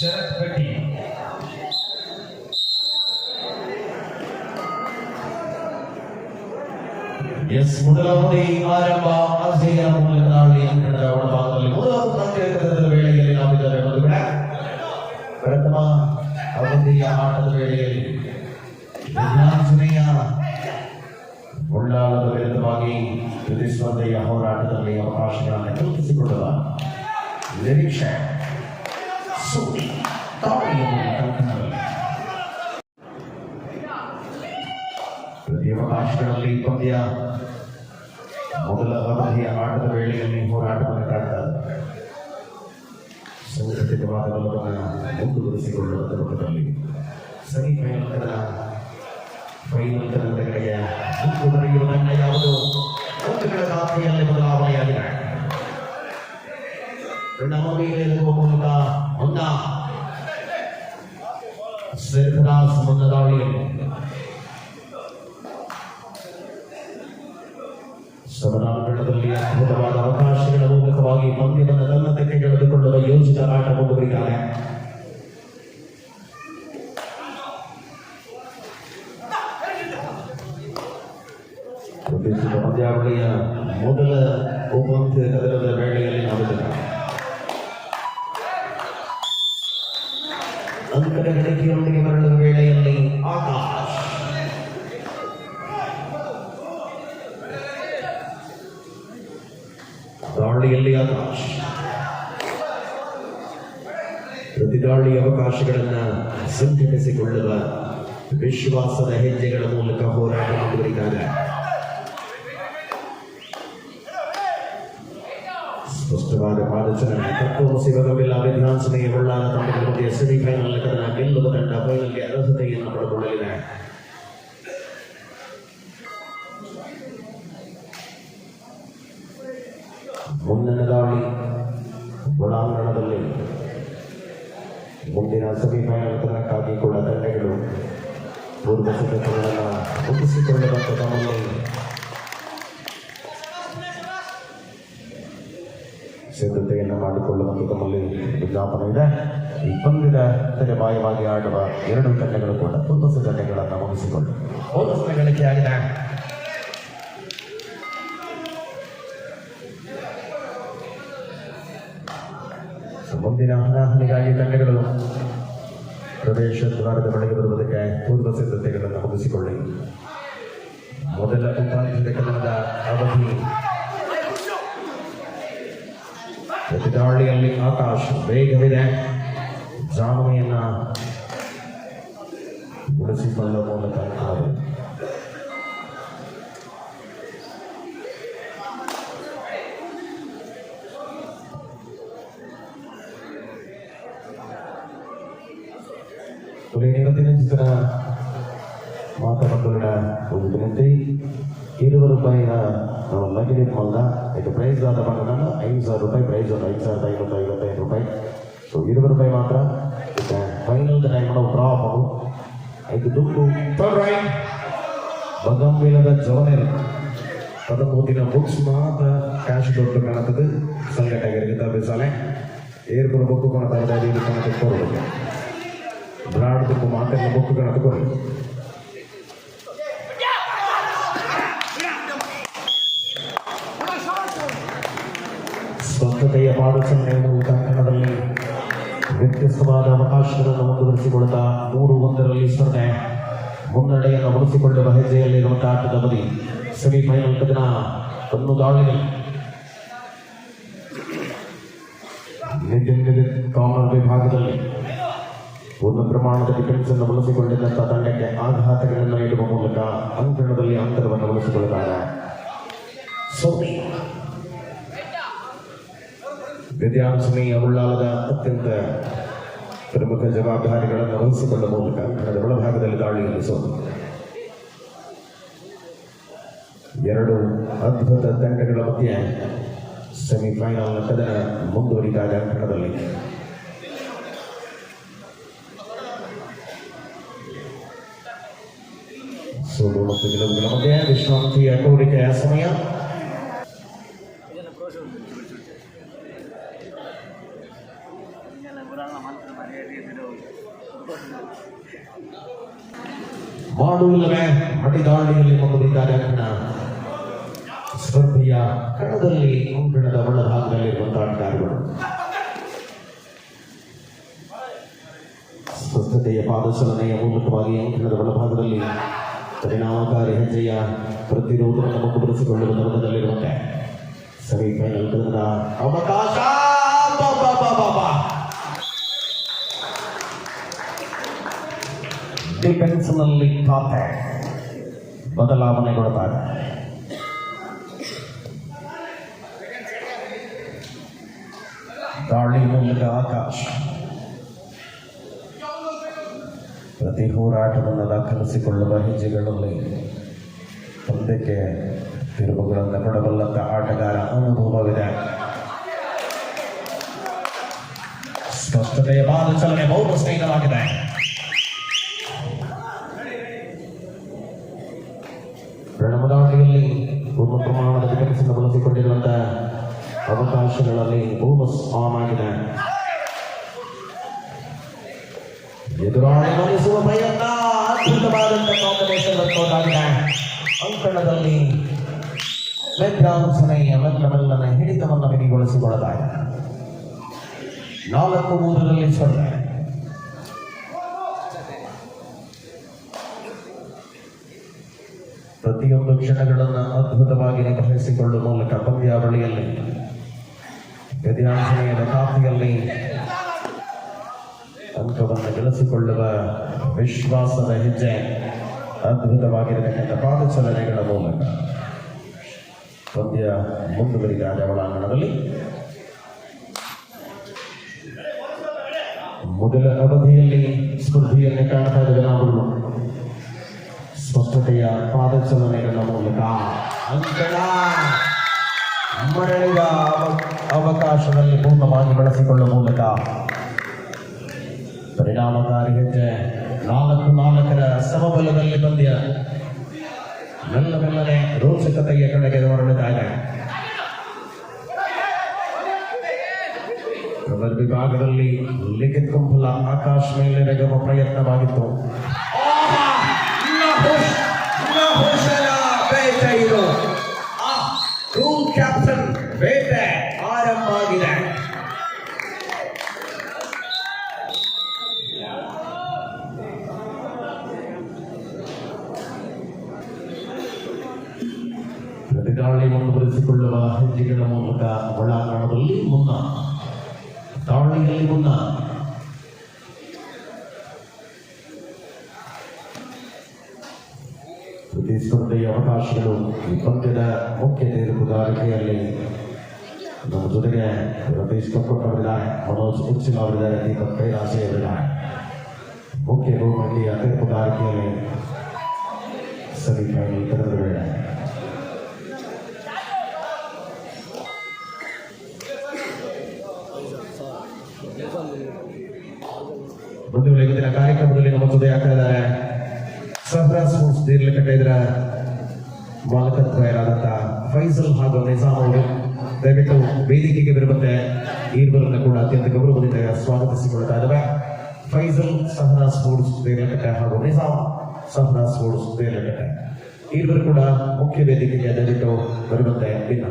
ಶರತ್ ಭಟ್ಟಿ S ಮೊದಲ ಅವಧಿ ಆರಂಭ ಅರ್ಜೆಯ ಮೂಲಕ ದಾಳಿ ಅಂಕಣದ ಒಳಭಾಗದಲ್ಲಿ ಮೊದಲ ಪ್ರತ್ಯೇಕದ ವೇಳೆಯಲ್ಲಿ ನಾವಿದ್ದಾರೆ ಒಂದು ಬಿಡ ಪ್ರಥಮ ಅವಧಿಯ ಆಟದ ವೇಳೆಯಲ್ಲಿ ವಿಜ್ಞಾನಸನೆಯ ಉಳ್ಳಾಲದ ವಿರುದ್ಧವಾಗಿ ಪ್ರತಿಸ್ಪರ್ಧೆಯ ಹೋರಾಟದಲ್ಲಿ ಅವಕಾಶಗಳನ್ನು ಕಲ್ಪಿಸಿಕೊಳ್ಳುವ ನಿರೀಕ್ಷೆ ಸಂಘಟಿತವಾದ ಬಲವನ್ನು ಮುಂದುವರಿಸಿಕೊಳ್ಳುವ ತರುಣದಲ್ಲಿ ಸೆಮಿಫೈನಲ್ ಫೈನಲ್ ಮುಂದುವರಿಯುವ ತಂಡ ಯಾವುದು? ಪಂದ್ಯಗಳ ಖಾತೆಯಲ್ಲಿ ಬದಲಾವಣೆಯಾಗಿದೆ. ನಮ್ಮ ಮೇಲೆ ಇರುವ ಮೂಲಕ ಹೊಂದ ಸೇರ್ಪದಾಸ್ ಮುನ್ನ ಆಕಾಶ್ ಪ್ರತಿದಾಳಿ ಅವಕಾಶಗಳನ್ನ ಸಂಘಟಿಸಿಕೊಳ್ಳುವ ವಿಶ್ವಾಸದ ಹೆಜ್ಜೆಗಳ ಮೂಲಕ ಹೋರಾಟ ಮುಂದುವರಿದ್ದಾರೆ ಸ್ಪಷ್ಟವಾದ ಪಾದಚಲನೆ ತತ್ವ ಸಿಗಬೇಕಿಲ್ಲ. ವಿಧಾನಸಭೆಯ ಬಳ್ಳಾರ ತಂಡಗಳ ಮಧ್ಯೆ ಸೆಮಿಫೈನಲ್ ಕದನ ಗೆಲ್ಲುವ ತಂಡ ಫೈನಲ್ಗೆ ಅರ್ಹತೆಯನ್ನು ಪಡೆದುಕೊಳ್ಳಲಿದೆ. ಸೆಮಿಫೈನಲ್ ತನಕಾಗಿ ಕೂಡ ತಂಡಗಳು ಪೂರ್ವ ಸಿದ್ಧತೆಗಳನ್ನು ರೂಪಿಸಿಕೊಳ್ಳುವಂಥ ತಮ್ಮಲ್ಲಿ ಸಿದ್ಧತೆಯನ್ನು ಮಾಡಿಕೊಳ್ಳುವಂಥ ತಮ್ಮಲ್ಲಿ ವಿಜ್ಞಾಪನೆ ಇದೆ. ಈ ಪಂದ್ಯದ ತಲೆಬಾಯವಾಗಿ ಆಡುವ ಎರಡು ತಂಡಗಳು ಕೂಡ ಪೂರ್ವ ಸಿದ್ಧತೆಗಳನ್ನು ಮುಗಿಸಿಕೊಂಡು ಆಗಿದೆ. ಗಳಿಕೆಯಾಗಿದೆ ಮುಂದಿನ ಹಣಾಹಣಿಗಾಗಿ ತಂಡಗಳು ಪ್ರವೇಶ ದ್ವಾರದ ಬಳಿಗೆ ಬರುವುದಕ್ಕೆ ಪೂರ್ವ ಸಿದ್ಧತೆಗಳನ್ನು ಮುಗಿಸಿಕೊಳ್ಳಿ. ಮೊದಲ ಉಪಾಂತ್ಯದ ಕದನದ ಅವಧಿ. ಪ್ರತಿದಾಳಿಯಲ್ಲಿ ಆಕಾಶ ವೇಗವಿದೆ ಜಾಮನೆಯನ್ನ ಉಳಿಸಿಕೊಳ್ಳುವ ಮೂಲಕ ಅವರು ಇವತ್ತಿನ ಚಿತ್ರ ಮಾತನಾಡುಗಳ ಒಂದು ವಿನಂತಿ ಇರುವ ರೂಪಾಯಿಯ ನಾವು ಲಗ್ನ ಮಲ್ದ ಇದು ಪ್ರೈಸ್ ಆದ ಬಂದ ಐದು ರೂಪಾಯಿ ಪ್ರೈಸ್ ಒಂದು ಐದು ಸಾವಿರದ ಐವತ್ತು ಐವತ್ತೈದು ರೂಪಾಯಿ. ಸೊ ಇರುವ ರೂಪಾಯಿ ಮಾತ್ರ. ಫೈನಲ್ ಟೈಮ್ ನಾವು ಡ್ರಾ ಮಾಡು ಐದು ದುಡ್ಡು. ಬಗಂಬಿಲದ ಜವನೇರು. ಪದಮೂತಿನ ಬುಕ್ಸ್ ಮಾತ್ರ ಕ್ಯಾಶ್ ದೊಡ್ಡ ಕಾಣತದೆ ಸಂಘಟಕರಿಗೆ ಬೆಸಾಲೆ ಏರ್ಪುರ ಬುಕ್ ಕಾಣತಾ ಕಾಣಕ್ಕೆ ಕೊಡಬೇಕು ಬ್ರಾಡ್ ಬುಕ್ ಮಾತ್ರ ಬುಕ್ ಕಾಣಕ್ಕೆ ಕೊಡಬೇಕು ಸ್ವಂತತೆಯ ಮೂಲಕ ಕನ್ನಡದಲ್ಲಿ ವ್ಯತ್ಯಸ್ತವಾದ ಅವಕಾಶಗಳನ್ನು ಮುಂದುವರಿಸಿಕೊಳ್ತಾ ಮೂರು ಒಂದರಲ್ಲಿ ಸ್ಪರ್ಧೆ ಮುನ್ನಡೆಯನ್ನು ಉಳಿಸಿಕೊಳ್ಳುವ ಹೆಜ್ಜೆಯಲ್ಲಿರುವಂತಹ ಆಟದ ಬದಿ ಸೆಮಿಫೈನಲ್ ದಿನ ಒಂದು ದಾಳಿಗೆ ವಿಭಾಗದಲ್ಲಿ ಒಂದು ಪ್ರಮಾಣದ ಡಿಫೆನ್ಸ್ ಅನ್ನು ಬಳಸಿಕೊಂಡಿದ್ದಂತಹ ತಂಡಕ್ಕೆ ಆಘಾತಗಳನ್ನು ನೀಡುವ ಮೂಲಕ ಅಂಕಣದಲ್ಲಿ ಅಂತರವನ್ನು ಉಳಿಸಿಕೊಳ್ಳುತ್ತಾರೆ. ವಿದ್ಯಾಂಸನಿ ಉಳ್ಳಾಲದ ಅತ್ಯಂತ ಪ್ರಮುಖ ಜವಾಬ್ದಾರಿಗಳನ್ನು ವಹಿಸಿಕೊಳ್ಳುವ ಮೂಲಕ ಅದರ ಒಳಭಾಗದಲ್ಲಿ ದಾಳಿಯಲ್ಲಿ ಸೋತು. ಎರಡು ಅದ್ಭುತ ತಂಡಗಳ ಮಧ್ಯೆ ಸೆಮಿಫೈನಲ್ ಕದನ ಮುಂದುವರಿದಾಗ ಕನ್ನಡದಲ್ಲಿ ಸೋಲು ಮತ್ತು ಗೆಲುವುಗಳ ಮಧ್ಯೆ ವಿಶ್ರಾಂತಿಯ ಕೋರಿಕೆಯ ಸಮಯ ಮಾಡುವಿಲ್ಲವೇ ಮಡಿದಾಳಿಯಲ್ಲಿ ಮುಂದುವರಿದಾಗ ಕಣ ಸ್ಪರ್ಧೆಯ ಕಣದಲ್ಲಿ ಅಂಕಣದ ಒಳಭಾಗದಲ್ಲಿರುವಂತಹ ಆಟಗಾರರು ಸ್ವಸ್ಥತೆಯ ಪಾದಚಲನೆಯ ಮೂಲಕವಾಗಿ ಅಂಕಣದ ಒಳಭಾಗದಲ್ಲಿ ಪರಿಣಾಮಕಾರಿ ಹೆಜ್ಜೆಯ ಪ್ರತಿರೋಧವನ್ನು ಮುಂದುವರಿಸಿಕೊಳ್ಳುವ ನೆಲದಲ್ಲಿರುವಂತೆ ಸೆಮಿಫೈನಲ್ ಕದನದ ಅವಕಾಶ ಅಬ್ಬಬ್ಬಬ್ಬಬ್ಬ. ಡಿಫೆನ್ಸ್ನಲ್ಲಿ ಖಾತೆ ಬದಲಾವಣೆಗೊಳ್ತಾರೆ ದಾಳಿ ಮೂಲಕ ಆಕಾಶ ಪ್ರತಿ ಹೋರಾಟವನ್ನು ದಾಖಲಿಸಿಕೊಳ್ಳುವ ಹೆಜ್ಜೆಗಳಲ್ಲಿ ಪಂದ್ಯಕ್ಕೆ ತಿರುವುಗಳನ್ನು ಕೊಡಬಲ್ಲಂತ ಆಟಗಾರ ಅನುಭವವಿದೆ. ಸ್ಪಷ್ಟತೆಯ ಪಾದಚಲನೆ ಬಹು ಸ್ನೇಹಿತವಾಗಿದೆ ಪ್ರಣಮದಾಟಿಯಲ್ಲಿ ಪೂರ್ಣ ಪ್ರಮಾಣದ ವಿಕಸನ ಬಳಸಿಕೊಂಡಿರುವಂತಹ ಅವಕಾಶಗಳಲ್ಲಿ ಬೋನಸ್ ಎದುರಾಳಿ. ಮನಿಸುವ ಭಯನ್ನ ಅದ್ಭುತವಾದಂತಹ ಕಾಂಬಿನೇಷನ್ ಅನ್ನೋದಾಗಿದೆ ಅಂಕಣದಲ್ಲಿ ವೆದ್ರಾಂಸನೆಯ ಮೆಲ್ಲಮೆಲ್ಲನೆ ಹಿಡಿತವನ್ನು ಬಿಗಿಗೊಳಿಸಿಕೊಳ್ಳಲಾಗಿದೆ ನಾಲ್ಕು ಮೂರರಲ್ಲಿ ಸೊನ್ನೆ ಪ್ರತಿಯೊಂದು ಕ್ಷಣಗಳನ್ನು ಅದ್ಭುತವಾಗಿ ನಿಭಾಯಿಸಿಕೊಳ್ಳುವ ಮೂಲಕ ಪಂದ್ಯಾವಳಿಯಲ್ಲಿ ಗದ್ಯಾಂಶನೆಯ ಖಾತೆಯಲ್ಲಿ ಅಂಕವನ್ನು ಬೆಳೆಸಿಕೊಳ್ಳುವ ವಿಶ್ವಾಸದ ಹೆಜ್ಜೆ ಅದ್ಭುತವಾಗಿರತಕ್ಕಂಥ ಪಾದಚಲನೆಗಳ ಮೂಲಕ. ಪಂದ್ಯ ಮುಂದುವರಿದಾದ ಒಳಾಂಗಣದಲ್ಲಿ ಮೊದಲ ಅವಧಿಯಲ್ಲಿ ಸ್ಪರ್ಧೆಯನ್ನು ಕಾಣ್ತಾ ಇದ್ದೇವೆ ನಾವು ಸ್ಪಷ್ಟತೆಯ ಪಾದಚಲನೆಗಳ ಮೂಲಕ ಅಂಕಣ ಮರಳಿದ ಅವಕಾಶದಲ್ಲಿ ಪೂರ್ಣವಾಗಿ ಬಳಸಿಕೊಳ್ಳುವ ಮೂಲಕ ಪರಿಣಾಮಕಾರಿ ಹೆಜ್ಜೆ ನಾಲ್ಕು ನಾಲ್ಕರ ಸಮಬಲದಲ್ಲಿ ಪಂದ್ಯ ಮೆಲ್ಲ ಬೆಲ್ಲನೆ ರೋಚಕತೆಯ ಕಡೆಗೆ ಹೊರಡಿದಾಗ ವಿಭಾಗದಲ್ಲಿ ಲಿಖಿತ್ ಕುಂಬಲ ಆಕಾಶ್ ಮೇಲೆ ನೆಗಮ ಪ್ರಯತ್ನವಾಗಿತ್ತು. ತಿಳಿಸಿಕೊಂಡ ಈ ಅವಕಾಶಗಳು ಈ ಪಂದ್ಯದ ಮುಖ್ಯ ತೀರ್ಪುಗಾರಿಕೆಯಲ್ಲಿ ನಮ್ಮ ಜೊತೆಗೆ ರಮೇಶ್ ಕಪ್ಪಟ್ಟವರಿದ್ದಾರೆ ಮನೋಜ್ ಕುರ್ಚಿಲ ಅವರಿದ್ದಾರೆ, ದೀಪಕ್ ಕೈಲಾಸಿ ಅವರಿದ್ದಾರೆ. ಮುಖ್ಯ ರೂಪದಲ್ಲಿ ತೀರ್ಪುಗಾರಿಕೆಯಲ್ಲಿ ಸೆಮಿಫೈನಲ್ ತೆರೆದ ವೇಳೆ ಮುಂದುವರೆಯುತ್ತಿನ ಕಾರ್ಯಕ್ರಮದಲ್ಲಿ ನಮ್ಮ ಜೊತೆ ಆಗ್ತಾ ಇದ್ದಾರೆ ಸಹ್ರಾ ಸ್ಪೋರ್ಟ್ಸ್ ದೇರ್ಲಕಟ್ಟೆ ಇದರ ಮಾಲಕತ್ವರಾದಂಥ ಫೈಸಲ್ ಹಾಗೂ ನಿಜಾಮ್ ಅವರು. ದಯವಿಟ್ಟು ವೇದಿಕೆಗೆ ಬರುವಂತೆ ಇರುವರನ್ನು ಕೂಡ ಅತ್ಯಂತ ಗೌರವದಿಂದ ಸ್ವಾಗತಿಸಿಕೊಳ್ತಾ ಇದ್ದಾರೆ ಫೈಸಲ್ ಸಹರಾ ಸ್ಪೋರ್ಟ್ಸ್ ದೇರ್ಲಕಟ್ಟೆ ಹಾಗೂ ನಿಜಾಮ್ ಸಹರಾಸ್ ಸ್ಪೋರ್ಟ್ಸ್ ದೇರ್ಲಕಟ್ಟೆ ಇರುವರು ಕೂಡ ಮುಖ್ಯ ವೇದಿಕೆಗೆ ದಯವಿಟ್ಟು ಬರುವಂತೆ ವಿನ್ನ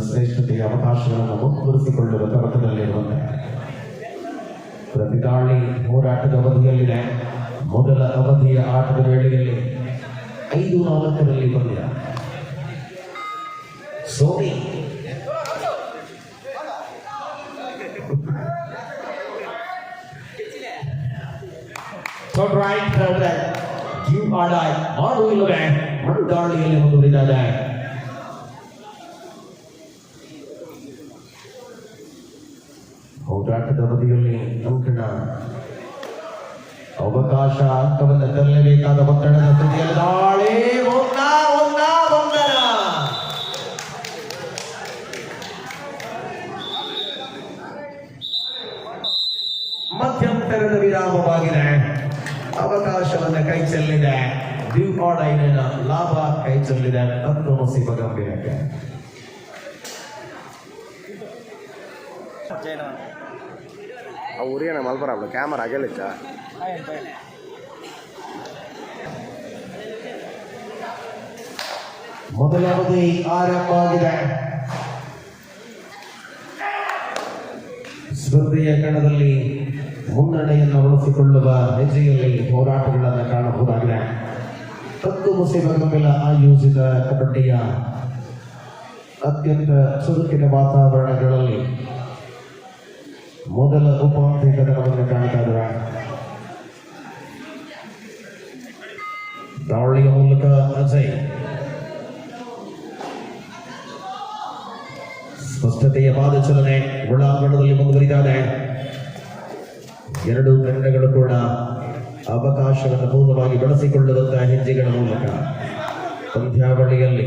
ಶ್ರೇಷ್ಠತೆಯ ಅವಕಾಶಗಳನ್ನು ಮುಂದುವರಿಸಿಕೊಳ್ಳುವ ತವಕದಲ್ಲಿರುವಂತೆ ಪ್ರತಿದಾಳಿ ಹೋರಾಟದ ಅವಧಿಯಲ್ಲಿದೆ. ಮೊದಲ ಅವಧಿಯ ಆಟದ ವೇಳೆಯಲ್ಲಿ ಐದು ನಾಲ್ಕರಲ್ಲಿ. You are die. ಮಾಡು ಇಲ್ಲವೇ? ಮಡು ದಾಳಿಯಲ್ಲಿ ಮುಂದುವರಿದಾದೆ ಹೋರಾಟದ ಅವಧಿಯಲ್ಲಿ ಅಂಕಣ ಅವಕಾಶ ಅಂಕವನ್ನು ತರಲೇಬೇಕಾದ ಒತ್ತಡದ ಸ್ಥಿತಿಯಲ್ಲಿ ಒಂದರ ಮಧ್ಯಂತರದ ವಿರಾಮವಾಗಿದೆ. ಅವಕಾಶವನ್ನು ಕೈ ಚೆಲ್ಲಿದೆ. ಡ್ಯೂ ಆರ್ ಐನ ಲಾಭ ಕೈ ಚೆಲ್ಲಿದೆ ಹತ್ತು ಮುಸಿಬ ಗಂಭೀರಕ್ಕೆ ಅವ್ರೇನ ಮಲ್ಪರ ಕ್ಯಾಮರಾ ಗೆಲ್ಲಿಚ್ಚ ಮೊದಲ ಆರಂಭ ಆಗಿದೆ ಸ್ಪರ್ಧೆಯ ಕಣದಲ್ಲಿ ಮುನ್ನಡೆಯನ್ನು ಉಳಿಸಿಕೊಳ್ಳುವ ಹೆಜ್ಜೆಯಲ್ಲಿ ಹೋರಾಟಗಳನ್ನು ಕಾಣಬಹುದಾಗಿದೆ. ಕತ್ತು ಮುಸಿ ಗಂಭೀರ ಆಯೋಜಿತ ಕಬಡ್ಡಿಯ ಅತ್ಯಂತ ಚುರುಕಿನ ವಾತಾವರಣಗಳಲ್ಲಿ ಮೊದಲ ಉಪಾಂತ್ಯ ಕದನವನ್ನು ಕಾಣ್ತಾ ಇದ್ದಾರೆ. ದಾವಳಿಯ ಮೂಲಕ ಅಜಯ್. ಸ್ಪಷ್ಟತೆಯ ಪಾದಚಲನೆ ಒಳಾಂಗಣದಲ್ಲಿ ಮುಂದುವರಿದಾನೆ. ಎರಡು ತಂಡಗಳು ಕೂಡ ಅವಕಾಶವನ್ನು ಪೂರ್ಣವಾಗಿ ಬಳಸಿಕೊಳ್ಳುವಂತಹ ಹೆಜ್ಜೆಗಳ ಮೂಲಕ ಪಂದ್ಯಾವಳಿಯಲ್ಲಿ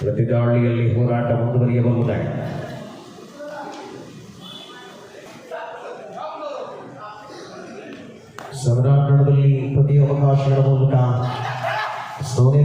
ಪ್ರತಿದಾಳಿಯಲ್ಲಿ ಹೋರಾಟ ಮುಂದುವರಿಯಬಹುದೇ? ಸಮರಾಂಗಣದಲ್ಲಿ ಪ್ರತಿ ಅವಕಾಶಗಳ ಮೂಲಕ ಸೋನಿ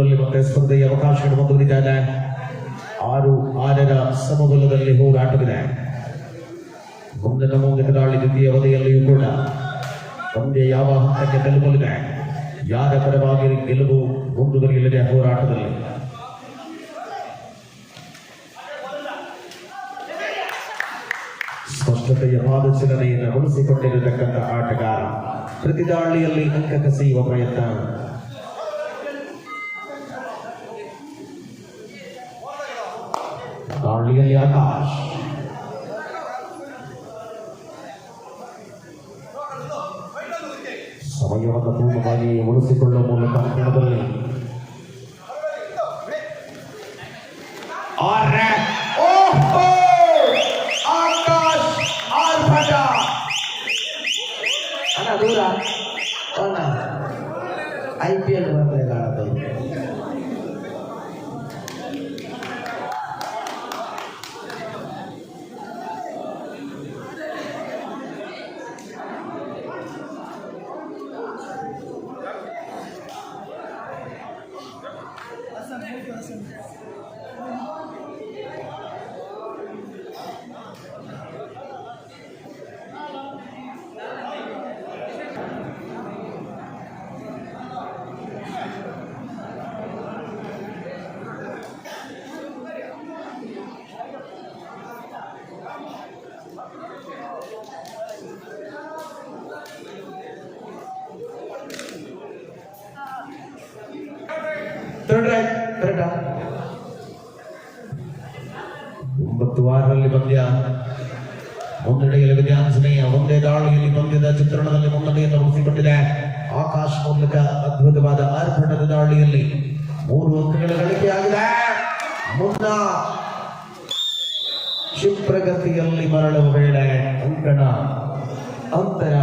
ಸಮರಾಂಗಣದಲ್ಲಿ ಮತ್ತೆ ಸ್ಪರ್ಧೆಯ ಅವಕಾಶಗಳು ಮುಂದುವರಿದಿದೆ ಆರು ಆರರ ಸಮಬಲದಲ್ಲಿ ಹೋರಾಟವಿದೆ. ಮುಂದಿನ ಮುಂದಿನ ದಾಳಿ ದ್ವಿತೀಯ ಅವಧಿಯಲ್ಲಿಯೂ ಕೂಡ ಪಂದ್ಯ ಯಾವ ಹಂತಕ್ಕೆ ತಲುಪಲಿದೆ ಯಾರ ಪರವಾಗಿ ಗೆಲುವು ಮುಂದುವರಿಯಲಿದೆ ಹೋರಾಟದಲ್ಲಿ? ಸ್ಪಷ್ಟತೆಯ ಪಾದಚಲನೆಯನ್ನು ಉಳಿಸಿಕೊಂಡಿರತಕ್ಕಂಥ ಆಟಗಾರ ಪ್ರತಿ ದಾಳಿಯಲ್ಲಿ ಅಂಕ ಕಸಿಯುವ ಪ್ರಯತ್ನ. ಸಮಯವನ್ನು ಪೂರ್ಣವಾಗಿ ಉಳಿಸಿಕೊಳ್ಳುವ ಮೂಲಕ ಥರ್ಡ್ ರೈಟ್ ಕರೆಕ್ಟಾ ಒಂಬತ್ತು ವಾರದಲ್ಲಿ ಪಂದ್ಯ. ಮುನ್ನಡೆಯಲ್ಲಿ ಸ್ನೇಹ ಒಂದೇ ದಾಳಿಯಲ್ಲಿ ಪಂದ್ಯದ ಚಿತ್ರಣದಲ್ಲಿ ಮುನ್ನಡೆಯನ್ನು ರೂಪಿಸಿಕೊಂಡಿದೆ. ಆಕಾಶ್ ಮೂಲಕ ಅದ್ಭುತವಾದ ಅರ್ಪಣದ ದಾಳಿಯಲ್ಲಿ ಮೂರು ಅಂಕಗಳ ಗಳಿಕೆಯಾಗಿದೆ ಮುನ್ನ ಕ್ಷಿಪ್ರಗತಿಯಲ್ಲಿ ಮರಳುವ ವೇಳೆ ಅಂಕಣ, ಅಂತರ.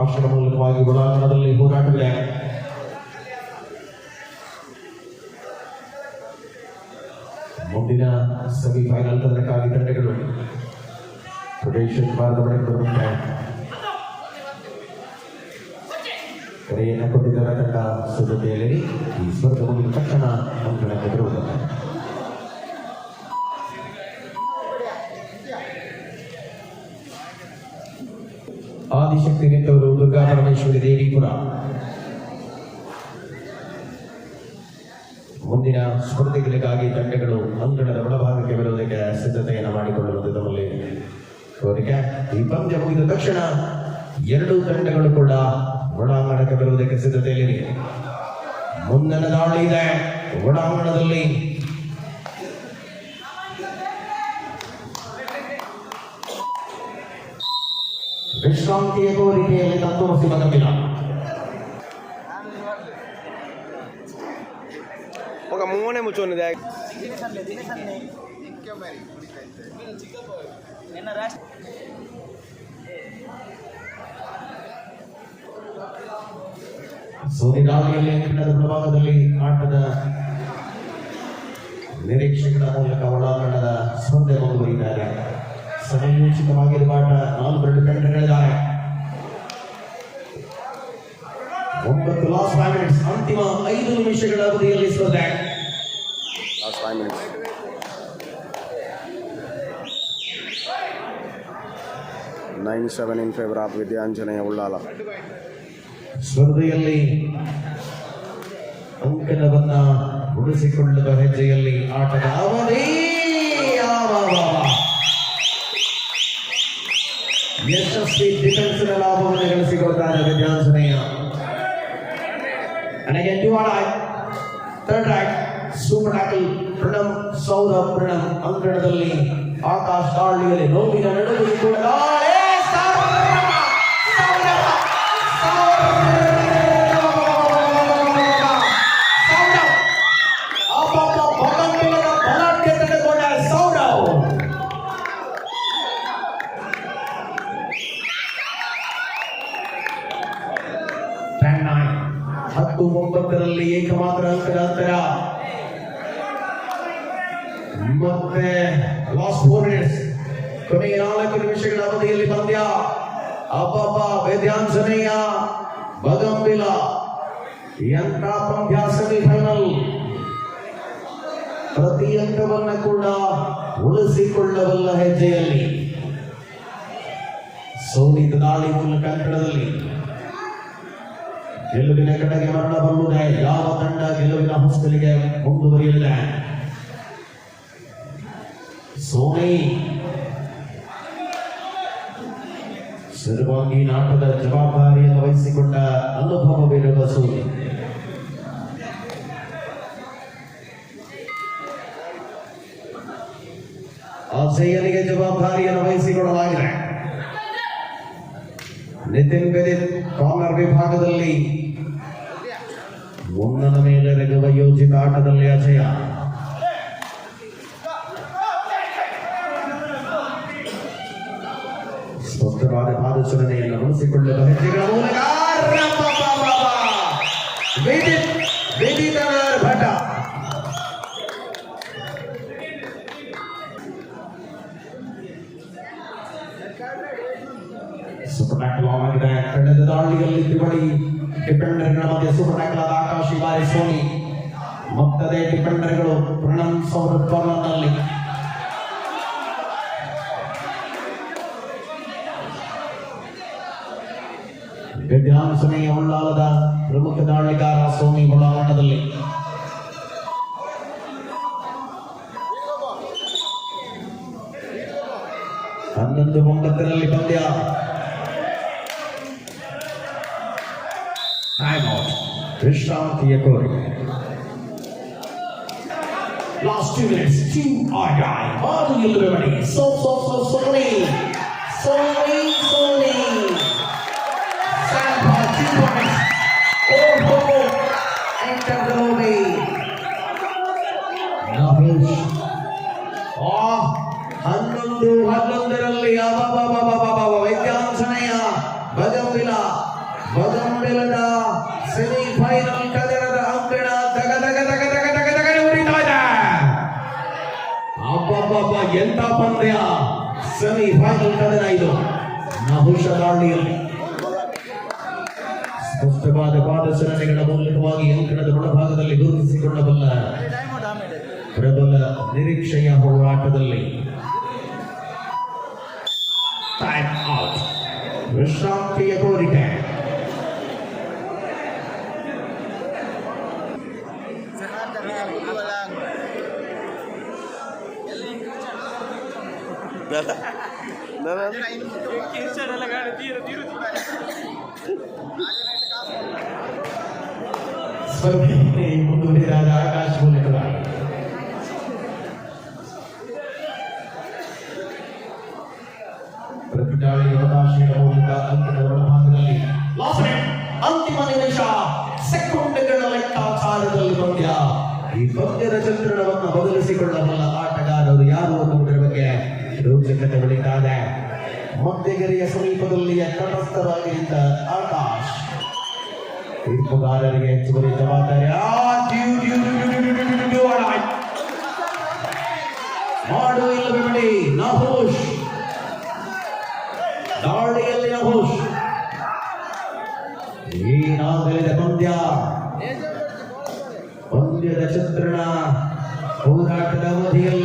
ಅವಕಾಶದ ಮೂಲಕವಾಗಿ ಒಳಾಂಗಣದಲ್ಲಿ ಹೋರಾಟವಿದೆ. ಮುಂದಿನ ಸೆಮಿಫೈನಲ್ ತನಕಾಗಿ ತಂಡಗಳು. ಪ್ರದೇಶ ಕರೆಯನ್ನು ಕೊಟ್ಟಿದ್ದರ ತಂಡ ಸಿದ್ಧತೆಯಲ್ಲಿ ಈ ಸ್ಪರ್ಧೆ ಮುಗಿದ ತಕ್ಷಣ ಮುಂದಿನ ಬರುವುದಿಲ್ಲ ಆದಿಶಕ್ತಿ ನಿಂತವರು ದುರ್ಗಾ ಪರಮೇಶ್ವರಿ ದೇವಿಪುರ. ಮುಂದಿನ ಸ್ಪರ್ಧೆಗಳಿಗಾಗಿ ತಂಡಗಳು ಅಂಗಣದ ಒಳಭಾಗಕ್ಕೆ ಬರುವುದಕ್ಕೆ ಸಿದ್ಧತೆಯನ್ನು ಮಾಡಿಕೊಳ್ಳುವುದು ತಮ್ಮಲ್ಲಿ. ಕೋರಿಕೆ. ಈ ಪಂದ್ಯ ಮುಗಿದ ತಕ್ಷಣ ಎರಡೂ ತಂಡಗಳು ಕೂಡ ಒಳಾಂಗಣಕ್ಕೆ ಬರುವುದಕ್ಕೆ ಸಿದ್ಧತೆಯಲ್ಲಿ ಮುಂದಿನ ದಾಳಿ ಇದೆ. ಒಳಾಂಗಣದಲ್ಲಿ ವಿಶ್ರಾಂತಿಯ ಕೋರಿಕೆಯಲ್ಲಿ ತತ್ವಮಸಿ ಬದಲಿಲ್ಲ ఒక మూనే ముచ్చోనిదే ದಿನೇಶನ್ಲೆ ದಿನೇಶನ್ಲೆ ನಿನ್ನ ರಾಷ್ಟ್ರ ಸೋನಿ ದಾಳಿಯಲ್ಲಿ ಅಂಕಣದ ಪ್ರಭಾಗದಲ್ಲಿ ಆಟದ ನಿರೀಕ್ಷಕರ ಮೂಲಕ ಒಳಾಂಗಣದ ಸ್ಪರ್ಧೆ ಮುಂದುವರಿದ್ದಾರೆ ಸಮಯೋಚಿತವಾಗಿರುವ ನಾನು ಬೆಳ್ಳಿ ಕಂಡು ಹೇಳಿದ್ದಾರೆ ಒಂಬತ್ತು ಲಾಸ್ಟ್ ಫೈವ್ ಮಿನಿಟ್ಸ್ ಅಂತಿಮ ಐದು ನಿಮಿಷಗಳ ಅವಧಿಯಲ್ಲಿ ಸ್ಪರ್ಧೆ. Last five nine seven in favour of ವಿದ್ಯಾಂಜನೆಯ Ullal ಸ್ಪರ್ಧೆಯಲ್ಲಿ ಅಂಕಣವನ್ನ ಉಳಿಸಿಕೊಳ್ಳುವ ಹೆಜ್ಜೆಯಲ್ಲಿ ಆಟದ ಅವಧಿ. ಗಳಿಸಿಕೊಳ್ತಾರೆ ವಿದ್ಯಾಂಸನೆಯ ನನಗೆ third right super tackle Pranam Saurabh Pranam ಅಂಕಣದಲ್ಲಿ Akash ದಾಳಿಯಲ್ಲಿ ನೋವಿನ ನಡುವೆ ಕೂಡ ಏಕಮಾತ್ರ ಅಂತರ ಮತ್ತೆ ಲಾಸ್ಟ್ ಫೋರ್ ಮಿನಿಟ್ಸ್ ಕೊನೆಯ ನಾಲ್ಕು ನಿಮಿಷಗಳ ಅವಧಿಯಲ್ಲಿ ಪಂದ್ಯ. ಅಬ್ಬಬ್ಬ, ವೇದ್ಯಾಂಜನೇಯ, ಬಗಂಬಿಲ ಎಂತ ಪಂದ್ಯ ಸೆಮಿಫೈನಲ್ ಪ್ರತಿ ಅಂಕವನ್ನು ಕೂಡ ಉಳಿಸಿಕೊಳ್ಳಬಲ್ಲ ಹೆಜ್ಜೆಯಲ್ಲಿ. ಸೋನಿತ ದಾಳಿ ಮೂಲಕ ಅಂಕಣದಲ್ಲಿ. ಗೆಲುವಿನ ಕಡೆಗೆ ಮರಳಬಲ್ಲುದೇ ಯಾವ ತಂಡ ಗೆಲುವಿನ ಹೊಸ್ತಲಿಗೆ ಮುಂದುವರಿಯಲಿದೆ ಸೋನಿ ಸರ್ವಾಂಗೀಣ ಆಟದ ಜವಾಬ್ದಾರಿಯನ್ನು ವಹಿಸಿಕೊಂಡ ಅನುಭವವಿರುವ ಸೋನಿ ಅಜಯನಿಗೆ ಜವಾಬ್ದಾರಿಯನ್ನು ವಹಿಸಿಕೊಡಲಾಗಿದೆ ನಿತಿನ್ ಬೆದಿತ್ ಕಾರ್ನರ್ ವಿಭಾಗದಲ್ಲಿ ಮುನ್ನದ ಮೇಲೆ ರಗುವ ಯೋಜಿತ ಆಟದಲ್ಲಿ ಅಜಯ. ಸ್ಪಷ್ಟವಾದ ಪಾದಚಲನೆಯನ್ನು ಉಳಿಸಿಕೊಳ್ಳುವ ಹೆಜ್ಜೆಗಳ ಮೂಲಕ. ರಪ್ಪಪ್ಪಪ್ಪಪ್ಪ! ವಿದಿತ್ ವಿದಿತನರ್ ಭಟ. ಡಿಪೆಂಡರ್ಗಳ ಮಧ್ಯೆ ಸುವರ್ಣಕಲಾದ ಆಕಾಶಿ ಬಾರಿ ಸೋನಿ, ಮತ್ತದೇ ಡಿಪೆಂಡರ್ಗಳು ಪ್ರಣಮ್ ಸೌರತ್ವನಲ್ಲಿ ಗಡ್ಯಾನ್ಸನೆಯ ಉಳ್ಳಾಲದ ಪ್ರಮುಖ ದಾಳಿಗಾರ ಸೋನಿ ಹೊಲಾವಣದಲ್ಲಿ ಹನ್ನೊಂದು ಒಂಬತ್ತರಲ್ಲಿ ಪಂದ್ಯ. ವಿಶ್ರಾಂತಿಯ ಕೋರಿಕೆ Last two minutes, two are dying. All the everybody. So, so, so, slowly. Slowly, slowly. Stand by ಅಬ್ಬಬ್ಬಬ್ಬ ಎಂತ ಪಂದ್ಯ? ಸೆಮಿಫೈನಲ್ ಕದನ ಇದು. ನಹುಷ ದಾಳಿಯಲ್ಲಿ ಸ್ಪಷ್ಟವಾದ ಪಾದಚರಣೆಗಳ ಮೂಲಕವಾಗಿ ಅಂಕಣದ ಒಳಭಾಗದಲ್ಲಿ ಗುರುತಿಸಿಕೊಳ್ಳಬಲ್ಲ ಪ್ರಬಲ ನಿರೀಕ್ಷೆಯ ಹೋರಾಟದಲ್ಲಿ ಟೈಮ್ ಔಟ್ ವಿಶ್ರಾಂತಿಯ ಕೋರಿಕೆ. दादा दादा ಸ್ಪರ್ಧೆಯಲ್ಲಿ ಮುಂದುವರಿದ ಆಕಾಶ ಮೂಲಗಳ ಪ್ರತಿಜಾಳಿ ಯೋಗಾಶೀಲ ಮೂಲಕ ಅಂತಿಮ ಒಳಭಾಗದಲ್ಲಿ ಲಾಸನೆ ಅಂತಿಮ ನಿಮಿಷ ಸೆಕೆಂಡ್ಗಳ ಲೆಕ್ಕಾಚಾರದಲ್ಲಿ ಪಂದ್ಯ ಈ ಪಂದ್ಯದ ಚಿತ್ರಣವನ್ನು ಬದಲಿಸಿಕೊಳ್ಳಬಹುದು ಮಧ್ಯಗೆರೆಯ ಸಮೀಪದಲ್ಲಿಯ ತಟಸ್ಥರಾಗಿದ್ದ ಆಕಾಶ್. ತೀರ್ಪುಗಾರರಿಗೆ ಹೆಚ್ಚುವರಿ ಜವಾಬ್ದಾರಿ. ಮಾಡು ಇಲ್ಲಬೇಡಿ ನಹುಷ್. ದಾಳಿಯಲ್ಲಿ ನಹುಷ್? ಏನಾಗಲಿದೆ ಪಂದ್ಯ. ಪಂದ್ಯದ ಚಿತ್ರಣ ಹೋರಾಟದ ಅವಧಿಯಲ್ಲಿ.